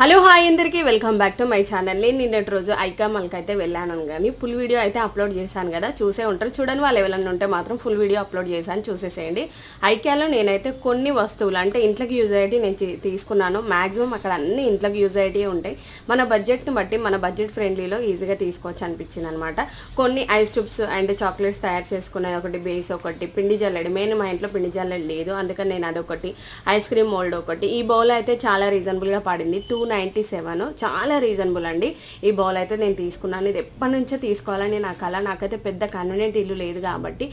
Hello hi అందరికీ welcome back to my channel. నేను నిన్నటి రోజు ఐకామల్కి అయితే వెళ్ళాను కానీ ఫుల్ వీడియో అయితే అప్లోడ్ చేశాను కదా చూసే ఉంటారు. చూడని వాళ్ళు ఎవరైనా ఉంటే మాత్రం ఫుల్ వీడియో అప్లోడ్ చేశాను చూసేసేయండి. ఐకాలో నేనైతే కొన్ని వస్తువులు అంటే ఇంట్లోకి యూజ్ అయ్యేటి నేను తీసుకున్నాను. మ్యాక్సిమం అక్కడ అన్ని ఇంట్లోకి యూజ్ అయ్యేటివి ఉంటాయి. మన బడ్జెట్ని బట్టి మన బడ్జెట్ ఫ్రెండ్లీలో ఈజీగా తీసుకోవచ్చు అనిపించింది అనమాట కొన్ని ఐస్ ట్యూబ్స్ అండ్ చాక్లెట్స్ తయారు చేసుకునే ఒకటి బేస్ ఒకటి పిండి జల్లెడి. మెయిన్ మా ఇంట్లో పిండి జల్లెడి లేదు. అందుకని నేను అదొకటి ఐస్ క్రీమ్ మోల్డ్ ఒకటి. ఈ బౌల్ అయితే చాలా రీజనబుల్గా పడింది. Two ninety seven. చాలా రీజనబుల్ అండి. ఈ బౌల్ అయితే నేను తీసుకున్నాను. ఇది ఎప్పటి నుంచో తీసుకోవాలని నా కళ. నాకైతే పెద్ద కన్వీనియంట్ ఇల్లు లేదు కాబట్టి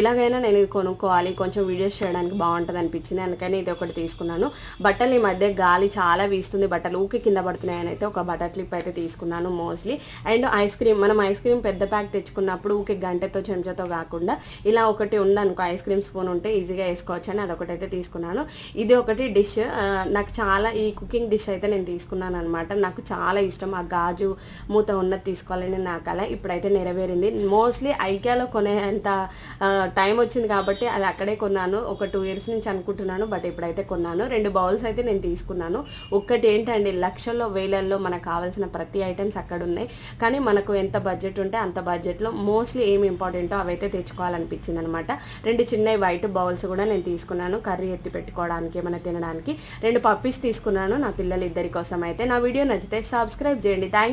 ఎలాగైనా నేను ఇది కొనుక్కోవాలి. కొంచెం వీడియోస్ చేయడానికి బాగుంటుంది అనిపించింది. అందుకని ఇది ఒకటి తీసుకున్నాను. బట్టలు ఈ మధ్య గాలి చాలా వీస్తుంది. బట్టలు ఊకి కింద పడుతున్నాయని అయితే ఒక బటర్ క్లిప్ అయితే తీసుకున్నాను మోస్ట్లీ అండ్ ఐస్ క్రీమ్ మనం ఐస్ క్రీమ్ పెద్ద ప్యాక్ తెచ్చుకున్నప్పుడు ఊకి గంటతో చెంచాతో కాకుండా ఇలా ఒకటి ఉందనుకో ఐస్ క్రీమ్ స్పూన్ ఉంటే ఈజీగా వేసుకోవచ్చు అని అదొకటి అయితే తీసుకున్నాను. ఇది ఒకటి డిష్ నాకు చాలా ఈ కుకింగ్ డిష్ అయితే నేను తీసుకున్నాను అనమాట నాకు చాలా ఇష్టం ఆ గాజు మూత ఉన్నది తీసుకోవాలని నా కళ ఇప్పుడైతే నెరవేరింది. మోస్ట్లీ ఐక్యాలో కొనేంత టైం వచ్చింది కాబట్టి అది అక్కడే కొన్నాను. ఒక టూ ఇయర్స్ నుంచి అనుకుంటున్నాను బట్ ఇప్పుడైతే కొన్నాను. రెండు బౌల్స్ అయితే నేను తీసుకున్నాను. ఒక్కటి ఏంటండి లక్షల్లో వేలల్లో మనకు కావాల్సిన ప్రతి ఐటమ్స్ అక్కడ ఉన్నాయి. కానీ మనకు ఎంత బడ్జెట్ ఉంటే అంత బడ్జెట్లో మోస్ట్లీ ఏమి ఇంపార్టెంటో అవైతే తెచ్చుకోవాలనిపించింది అనమాట రెండు చిన్న వైట్ బౌల్స్ కూడా నేను తీసుకున్నాను. కర్రీ ఎత్తి పెట్టుకోవడానికి ఏమైనా తినడానికి. రెండు పప్పీస్ తీసుకున్నాను. నా పిల్లలు ఇద్దరి కోసం అయితే నా వీడియో నచ్చితే సబ్స్క్రైబ్ చేయండి. థ్యాంక్